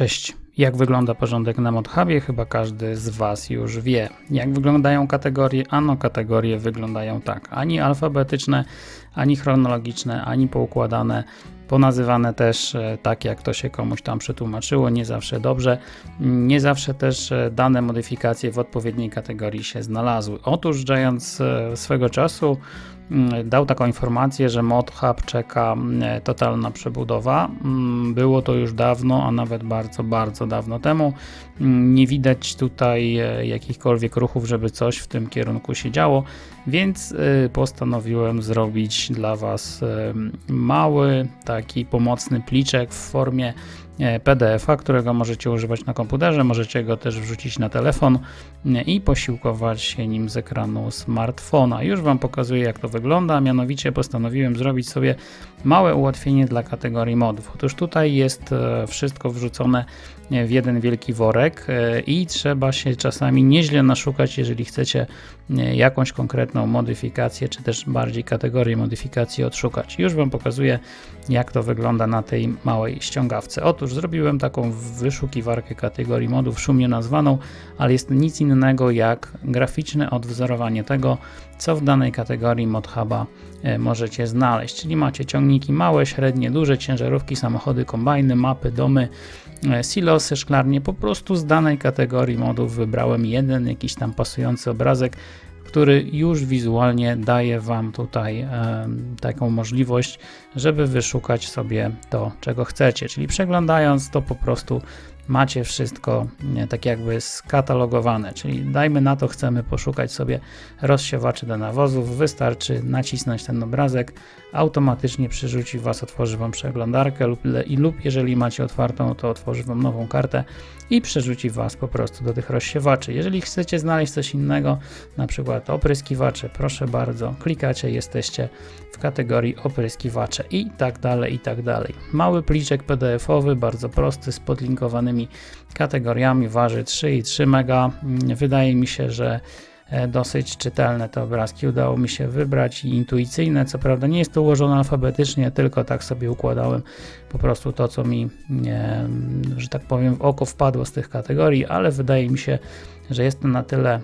Cześć. Jak wygląda porządek na ModHubie? Chyba każdy z Was już wie. Jak wyglądają kategorie? Ano kategorie wyglądają tak. Ani alfabetyczne, ani chronologiczne, ani poukładane. Ponazywane też e, tak, jak to się komuś tam przetłumaczyło, nie zawsze dobrze. Nie zawsze też e, dane modyfikacje w odpowiedniej kategorii się znalazły. Otóż Giant e, swego czasu mm, dał taką informację, że ModHub czeka mm, totalna przebudowa. Mm, Było to już dawno, a nawet bardzo, bardzo dawno temu. Nie widać tutaj jakichkolwiek ruchów, żeby coś w tym kierunku się działo, więc postanowiłem zrobić dla Was mały, taki pomocny pliczek w formie PDF-a, którego możecie używać na komputerze, możecie go też wrzucić na telefon i posiłkować się nim z ekranu smartfona. Już Wam pokazuję, jak to wygląda. Mianowicie postanowiłem zrobić sobie małe ułatwienie dla kategorii modów. Otóż tutaj jest wszystko wrzucone w jeden wielki worek i trzeba się czasami nieźle naszukać, jeżeli chcecie jakąś konkretną modyfikację, czy też bardziej kategorię modyfikacji odszukać. Już Wam pokazuję, jak to wygląda na tej małej ściągawce. Otóż zrobiłem taką wyszukiwarkę kategorii modów, szumnie nazwaną, ale jest nic innego jak graficzne odwzorowanie tego, co w danej kategorii ModHuba możecie znaleźć. Czyli macie ciągniki małe, średnie, duże, ciężarówki, samochody, kombajny, mapy, domy, silosy, szklarnie. Po prostu z danej kategorii modów wybrałem jeden jakiś tam pasujący obrazek, który już wizualnie daje Wam tutaj taką możliwość, żeby wyszukać sobie to, czego chcecie. Czyli przeglądając to po prostu macie wszystko tak jakby skatalogowane, czyli dajmy na to, chcemy poszukać sobie rozsiewaczy do nawozów, wystarczy nacisnąć ten obrazek, automatycznie przerzuci Was, otworzy Wam przeglądarkę lub, lub jeżeli macie otwartą, to otworzy Wam nową kartę i przerzuci Was po prostu do tych rozsiewaczy. Jeżeli chcecie znaleźć coś innego, na przykład opryskiwacze, proszę bardzo, klikacie, jesteście w kategorii opryskiwacze i tak dalej, i tak dalej. Mały pliczek PDF-owy, bardzo prosty, z podlinkowanymi kategoriami, waży 3,3 mega. Wydaje mi się, że dosyć czytelne te obrazki udało mi się wybrać i intuicyjne. Co prawda nie jest to ułożone alfabetycznie, tylko tak sobie układałem po prostu to, co mi, nie, że tak powiem, w oko wpadło z tych kategorii, ale wydaje mi się, że jest to na tyle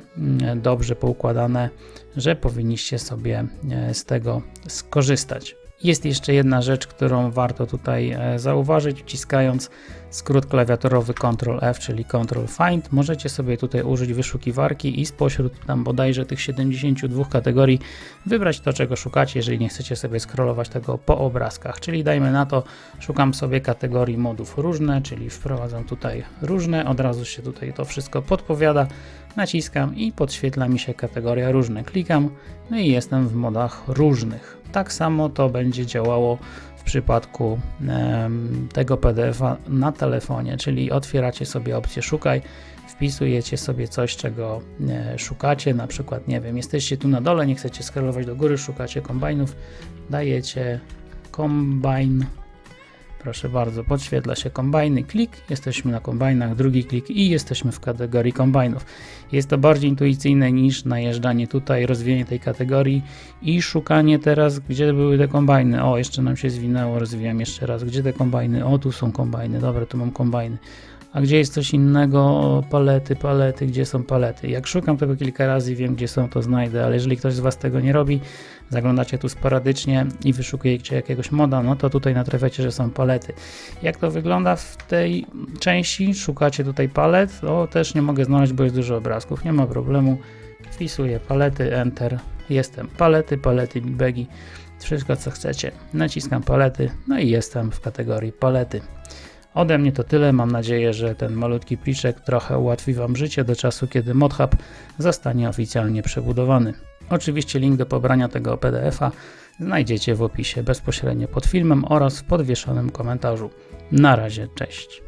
dobrze poukładane, że powinniście sobie z tego skorzystać. Jest jeszcze jedna rzecz, którą warto tutaj zauważyć, wciskając skrót klawiaturowy Ctrl F, czyli Ctrl Find. Możecie sobie tutaj użyć wyszukiwarki i spośród tam bodajże tych 72 kategorii wybrać to, czego szukacie, jeżeli nie chcecie sobie scrollować tego po obrazkach. Czyli dajmy na to, szukam sobie kategorii modów różne, czyli wprowadzam tutaj różne, od razu się tutaj to wszystko podpowiada. Naciskam i podświetla mi się kategoria różne. Klikam, no i jestem w modach różnych. Tak samo to będzie działało w przypadku tego PDF-a na telefonie, czyli otwieracie sobie opcję szukaj, wpisujecie sobie coś, czego e, szukacie, na przykład, nie wiem, jesteście tu na dole, nie chcecie scrollować do góry, szukacie kombajnów, dajecie kombajn, proszę bardzo, podświetla się kombajny, klik, jesteśmy na kombajnach, drugi klik i jesteśmy w kategorii kombajnów. Jest to bardziej intuicyjne niż najeżdżanie tutaj, rozwijanie tej kategorii i szukanie teraz, gdzie były te kombajny. O, jeszcze nam się zwinęło, rozwijam jeszcze raz, gdzie te kombajny? O, tu są kombajny, dobra, tu mam kombajny a gdzie jest coś innego, palety, palety, gdzie są palety. Jak szukam tego kilka razy, wiem gdzie są, to znajdę, ale jeżeli ktoś z Was tego nie robi, zaglądacie tu sporadycznie i wyszukujecie jakiegoś moda, no to tutaj natrafiacie, że są palety. Jak to wygląda w tej części? Szukacie tutaj palet, o też nie mogę znaleźć, bo jest dużo obrazków, nie ma problemu. Wpisuję palety, enter, jestem. Palety, palety, bigi, wszystko co chcecie. Naciskam palety, no i jestem w kategorii palety. Ode mnie to tyle. Mam nadzieję, że ten malutki pliczek trochę ułatwi Wam życie do czasu, kiedy ModHub zostanie oficjalnie przebudowany. Oczywiście link do pobrania tego PDF-a znajdziecie w opisie bezpośrednio pod filmem oraz w podwieszonym komentarzu. Na razie, cześć.